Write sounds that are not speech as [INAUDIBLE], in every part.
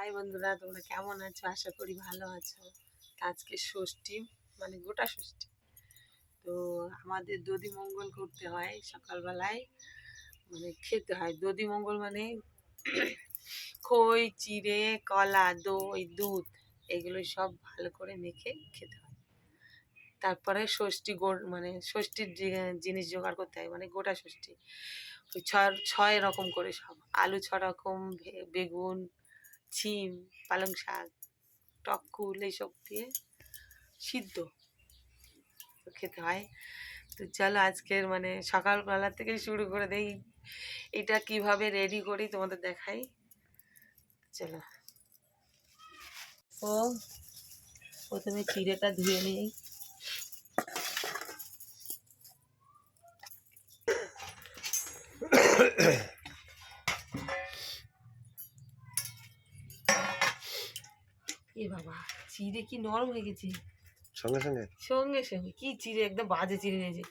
High বন্ধুরা, তোমরা কেমন আছো? আশা করি ভালো আছো। আজকে ষষ্ঠী মানে গোটা ষষ্ঠী। তো আমাদের দধি মঙ্গল করতে হয় সকালবেলায়। মানে খেতে হয়। দধি মঙ্গল মানে [COUGHS] খই, চিড়ে, কলা, দই, দুধ এগুলো সব ভালো করে মেখে খেতে হয়। তারপরে ষষ্ঠী গো মানে ষষ্ঠীর জিনিস জোগাড় করতে হয় মানে গোটা ষষ্ঠী। ওই ছয় ছয় রকম করে সব। আলু ছ রকম বেগুন ছিম পালং শাক টককুল এইসব দিয়ে সিদ্ধ খেতে হয়। তো চলো আজকের মানে সকালবেলা থেকে শুরু করে দেই। এটা কীভাবে রেডি করি তোমাদের দেখাই। চলো। ও, প্রথমে চিড়েটা ধুয়ে নিই। চিড়ে কি নরম হয়ে গেছে? সঙ্গে সঙ্গে? সঙ্গে সঙ্গে। কি চিড়ে? একদম বাজে চিড়ে নিয়েছে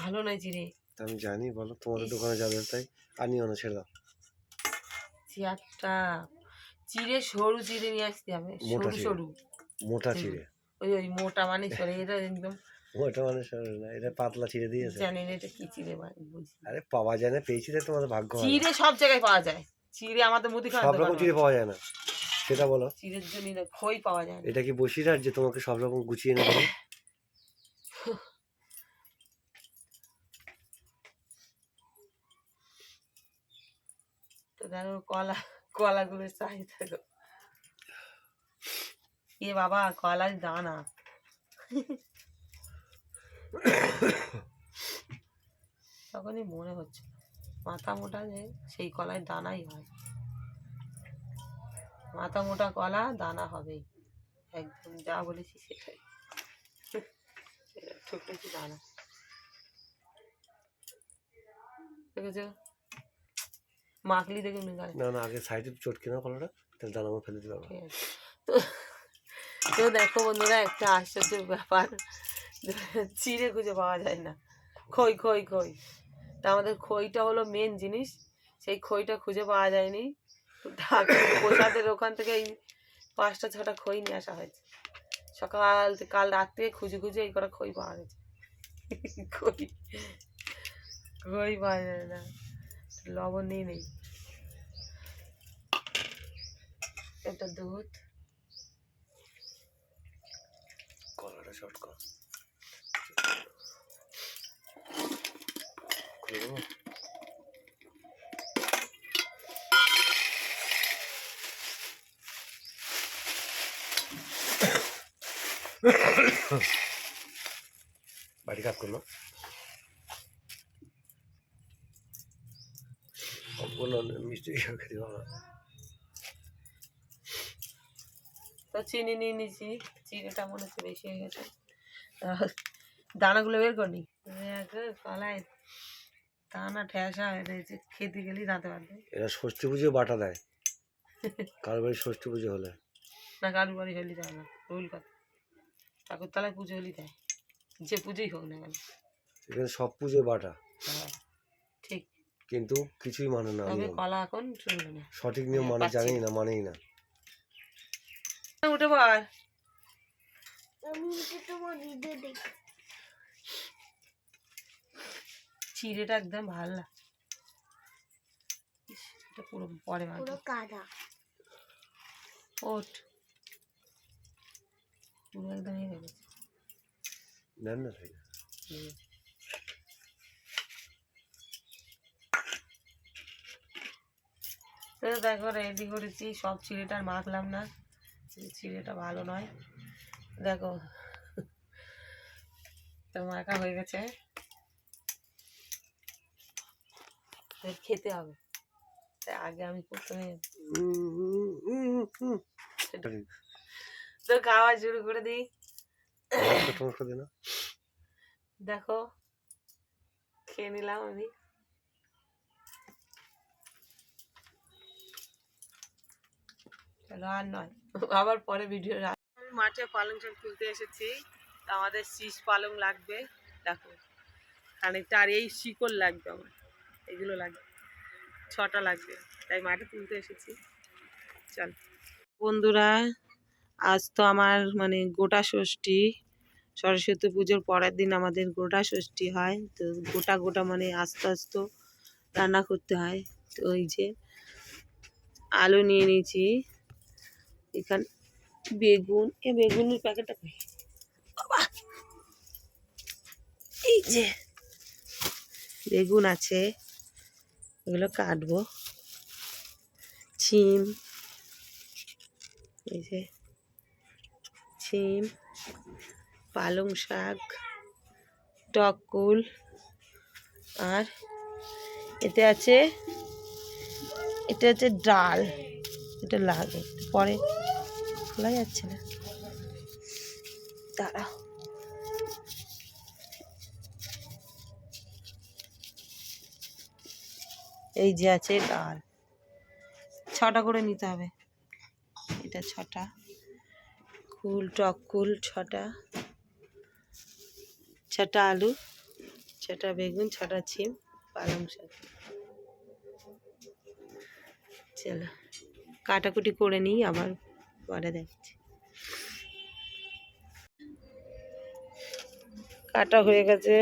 ভালো নয় চিড়ে। আমি জানি বলো তোমাদের দোকানে যাবে তাই? আনিও না ছেড়ে দাও। চেয়ারটা চিড়ে সরু চিড়ে নিয়ে আসতে হবে। সরু সরু। মোটা চিড়ে। ওই ওই মোটা মানে সরে এটা একদম। মোটা মানে সরু না এটা পাতলা চিড়ে দিয়েছে। জানি না এটা কি চিড়ে বুঝি। আরে পাওয়া যায় না পেয়েছি তোমাদের ভাগ্য। চিড়ে সব জায়গায় পাওয়া যায়। চিড়ে আমাদের মুদি সব রকম চিড়ে পাওয়া যায় না। সেটা বলো। চিড়ের জন্য না খই পাওয়া যায় না। এটা কি বসিরহাট যে তোমাকে সব রকম গুছিয়ে এনে দেবে তো দেখো কলা কলাগুলো চাই থাকো এ বাবা কলার দানা। তখনই মনে হচ্ছে মাথা মোটা যে সেই কলায় দানাই হয়। মাথা মোটা কলা দানা হবেই একদম যা বলেছি সেটাই। [LAUGHS] ঠুকরেছি দানা। দেখেছ? মাখলি দেখে নি না না আগে সাইডে চটকে নাও কলাটা তাহলে দানা আমার ফেলে দিতে পারব। তো তো দেখো বন্ধুরা একটা আশ্চর্য ব্যাপার। চিড়ে খুঁজে পাওয়া যায় না। খই খই খই। তা আমাদের খইটা হলো মেন জিনিস। সেই খইটা খুঁজে পাওয়া যায়নি। প্রসাদের ওখান থেকে এই পাঁচটা ছটা খই নিয়ে আসা হয়েছে। সকাল কাল রাত থেকে খুঁজে খুঁজে এই কটা খই পাওয়া গেছে। খই। খই পাওয়া যায় না। লবণ নেই নেই। একটা দুধ। কলাটা শর্ট কর। খুলে বাড়ি কাজ করল মিষ্টি খেতে তো চিনি নিয়ে নিয়েছি চিনিটা মনে হচ্ছে বেশি হয়ে গেছে। দানাগুলো বের করনি? কলায় দানা ঠেসা হয়ে রয়েছে খেতে গেলেই দাঁতে পারবে এরা ষষ্ঠী পুজো বাটা দেয়। কারোর বাড়ি ষষ্ঠী পুজো হলে। না কারুর বাড়ি হলি দেয় না ভুল কথা। ঠাকুরতলায় পুজো হলি দেয় যে পুজোই হোক না কেন। এখানে সব পুজো বাটা। হ্যাঁ ঠিক। কিন্তু কিছুই মানে না তবে কলা এখন শুনবে না। সঠিক নিয়ম মানে পাচ্ছি। জানেই না মানেই না। উঠে পড়। চিড়েটা একদম ভালো এটা পুরো পরে মাখবো। কাদা। ওঠ। পুরো একদম ইয়ে হয়ে গেছে। নেন না ঠিক তো দেখো রেডি করেছি সব চিড়েটা আর মাখলাম না। চিড়েটা ভালো নয়। দেখো তো মাখা হয়ে গেছে। খেতে হবে। তাই আগে আমি প্রথমে তো খাওয়া শুরু করে দিই। দেখো খেয়ে নিলাম আমি। চলো আর নয় আবার পরে ভিডিও মাঠে পালং শাক তুলতে এসেছি তা আমাদের শীষ পালং লাগবে। দেখো খানিকটা আর এই শিকড় লাগবে আমার এগুলো লাগবে ছটা লাগবে তাই মাঠে তুলতে এসেছি। চল। বন্ধুরা আজ তো আমার মানে গোটা ষষ্ঠী, সরস্বতী পুজোর পরের দিন আমাদের গোটা ষষ্ঠী হয়। তো গোটা গোটা মানে আস্তে আস্তে রান্না করতে হয়। তো ওই যে আলু নিয়ে নিয়েছি। এখানে বেগুন, এ বেগুনের প্যাকেটটা! এই যে বেগুন আছে, এগুলো কাটবো। ছিম, এই যে ছিম পালং শাক টকুল আর এতে আছে, এটা হচ্ছে ডাল। এটা লাগে পরে খোলা যাচ্ছে না। দাঁড়াও। এই যে আছে ডাল। ছটা করে নিতে হবে। এটা ছটা। কুল, টক কুল, ছটা। ছটা আলু, ছটা বেগুন, ছটা ছিম পালং শাক। চলো, কাটাকুটি করে নিই, আবার পরে দেখছি। কাটা হয়ে গেছে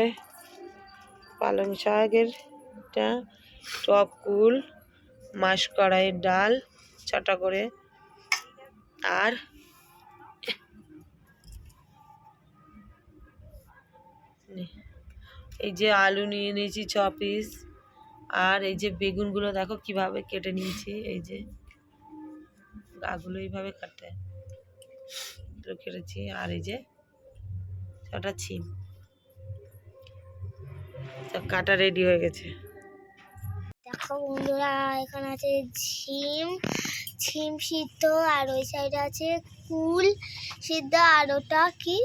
পালং শাকের টা টক কুল মাস কড়াইয়ের ডাল, ছটা করে। আর এই যে আলু নিয়ে নিয়েছি ছ পিস আর এই যে বেগুনগুলো দেখো কীভাবে কেটে নিয়েছি এই যে গাগুলো এইভাবে কাটে কেটেছি আর এই যে ছটা ছিম। সব কাটা রেডি হয়ে গেছে। দেখো বন্ধুরা এখানে আছে ঝিম ছিম সিদ্ধ আর ওই সাইডে আছে কুল সিদ্ধ আর ওটা কি?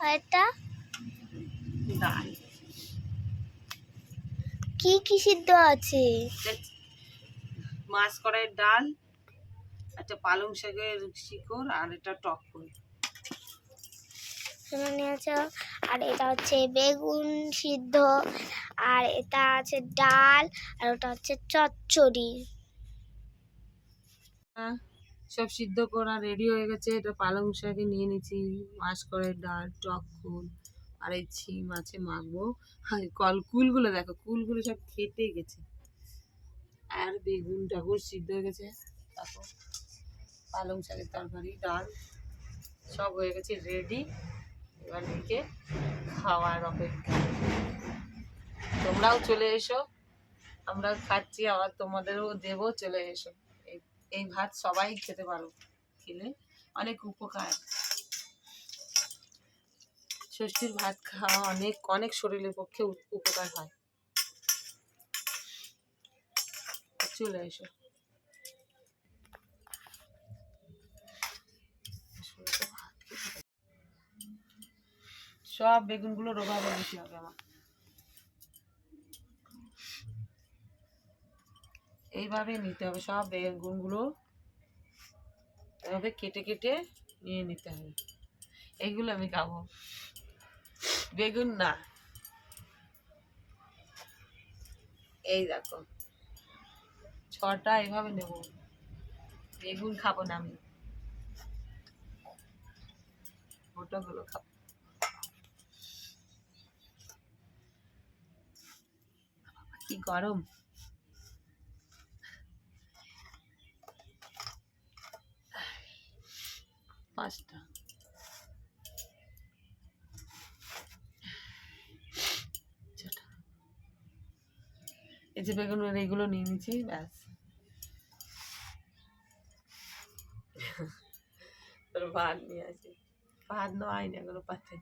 আর একটা ডাল। কি কি সিদ্ধ আছে? মাছ কড়াইয়ের ডাল একটা পালং শাকের শিকড় আর এটা টক করে আছে আর এটা হচ্ছে বেগুন সিদ্ধ আর এটা আছে ডাল আর ওটা হচ্ছে চচ্চড়ি। সব সিদ্ধ করা রেডি হয়ে গেছে। এটা পালং শাকে নিয়ে নিয়েছি মাছ কড়াইয়ের ডাল টক কুল আর এই ছিম আছে মাখবো কল কুলগুলো দেখো, কুলগুলো সব খেটে গেছে। আর বেগুন টাকুর সিদ্ধ হয়ে গেছে। তারপর পালং শাকের তরকারি, ডাল, সব হয়ে গেছে রেডি এবার দিকে খাওয়ার অপেক্ষা। তোমরাও চলে এসো। আমরা খাচ্ছি, আবার তোমাদেরও দেবো, চলে এসো। এই ভাত সবাই খেতে পারো। খেলে অনেক উপকার। ষষ্ঠীর ভাত খাওয়া অনেক অনেক শরীরের পক্ষে উপকার হয়। চলে এসো। সব বেগুনগুলো রোগাবে বেশি হবে আমার। এইভাবে নিতে হবে, সব বেগুনগুলো এভাবে কেটে কেটে নিয়ে নিতে হবে। এইগুলো আমি খাব। বেগুন না। এই দেখো। ছটা এভাবে নেব। বেগুন খাব না আমি। ওটাগুলো খাব। কি গরম। পাঁচটা ছটা। এই যে বেগুনের এইগুলো নিয়ে নিচ্ছি ব্যাস। ভাত নিয়ে আসি। ভাত নয় না এগুলো পাচ্ছে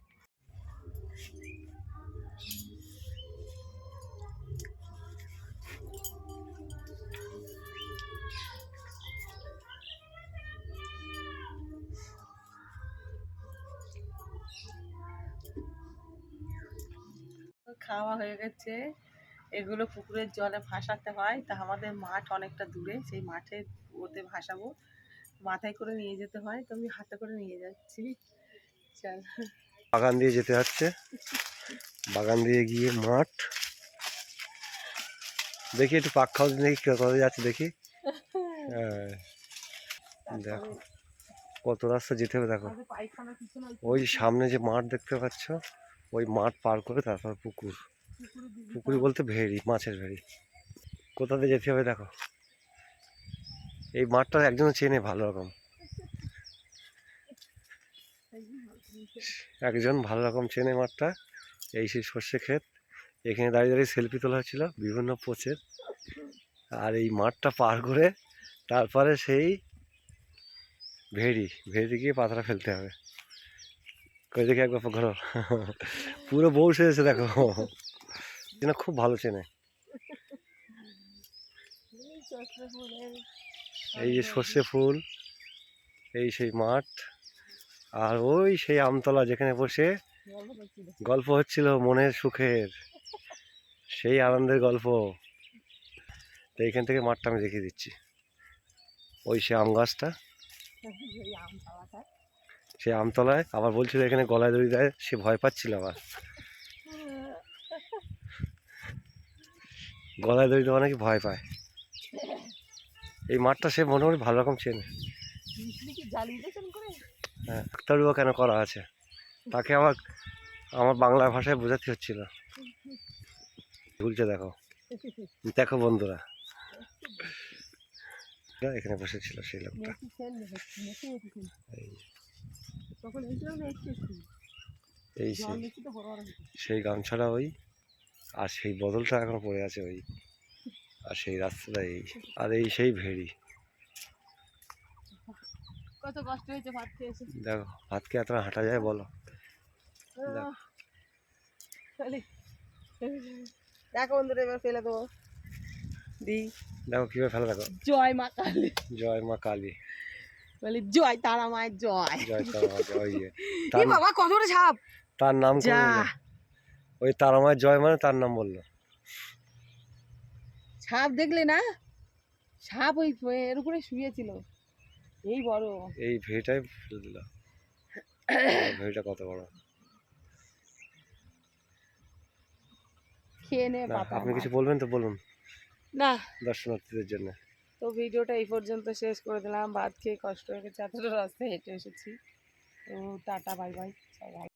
খাওয়া হয়ে গেছে। এগুলো পুকুরের জলে ভাসাতে হয়। তা আমাদের মাঠ অনেকটা দূরে সেই মাঠে ওতে ভাসাবো। মাথায় করে নিয়ে যেতে হয় তো আমি হাতে করে নিয়ে যাচ্ছি। চল। বাগান দিয়ে যেতে হচ্ছে। বাগান দিয়ে গিয়ে মাঠ। দেখি একটু পাক খাওয়া দেখি কোথায় যাচ্ছে দেখি। হ্যাঁ। দেখো কত রাস্তা যেতে হবে দেখো। ওই সামনে যে মাঠ দেখতে পাচ্ছ ওই মাঠ পার করে তারপর পুকুর। পুকুরে বলতে ভেড়ি, মাছের ভেড়ি। কোথা দিয়ে যেতে হবে দেখো। এই মাঠটা একজন চেনে ভালো রকম। একজন ভালো রকম চেনে মাঠটা। এই সেই সর্ষে ক্ষেত। এখানে দাঁড়িয়ে দাঁড়িয়ে সেলফি তোলা হচ্ছিল, বিভিন্ন পোচের আর এই মাঠটা পার করে তারপরে সেই ভেড়ি ভেড়ি গিয়ে পাতাটা ফেলতে হবে। কই দেখি একবার ঘর। পুরো বউ সেজেছে দেখো। যেন খুব ভালো চেনে। এই যে সর্ষে ফুল, এই সেই মাঠ, আর ওই সেই আমতলা যেখানে বসে গল্প হচ্ছিল মনের সুখের, সেই আনন্দের গল্প। তো এইখান থেকে মাঠটা আমি দেখিয়ে দিচ্ছি। ওই সে আম গাছটা। সে আমতলায়, আবার বলছিল এখানে গলায় দড়ি দেয়, সে ভয় পাচ্ছিল আবার। গলায় দড়ি দেওয়া নাকি ভয় পায়। এই মাঠটা সে মোটামুটি ভালো রকম চেনে। হ্যাঁ ডাক্তারুও কেন করা আছে? তাকে আমার আমার বাংলা ভাষায় বোঝাতে হচ্ছিল। ভুলছে দেখো। দেখো বন্ধুরা। এখানে বসেছিল সেই লোকটা। এই সেই গামছাটা ওই আর সেই বদলটা এখনও পড়ে আছে ওই আর সেই রাস্তাটা এই আর এই সেই ভেড়ি। কত কষ্ট হয়েছে ভাত খেয়ে এসে। দেখো ভাতকে এতটা হাঁটা যায় বলো। দেখো। বন্ধুরা এবার ফেলে দেবো। দি। দেখো কীভাবে ফেলে দেখো। জয় মা কালী। জয় মা কালী। বলি জয় তারা মায়ের জয়। জয় তারা জয় ইয়ে তার বাবা নাম যা। ওই তারামায় জয় মানে তার নাম বলল। সাপ দেখলে না? সাপ ওই এর উপরে শুয়েছিল। এই বড়। এই ভেড়িটাই ফেলে দিল। ভেড়িটা কত বড়? খেয়ে নে না আপনি কিছু বলবেন তো বলুন। না। দর্শনার্থীদের জন্য। তো ভিডিওটা এই পর্যন্ত শেষ করে দিলাম। ভাত খেয়ে কষ্ট হয়ে গেছে এতটা রাস্তায় হেঁটে এসেছি। তো টাটা বাই বাই সবাই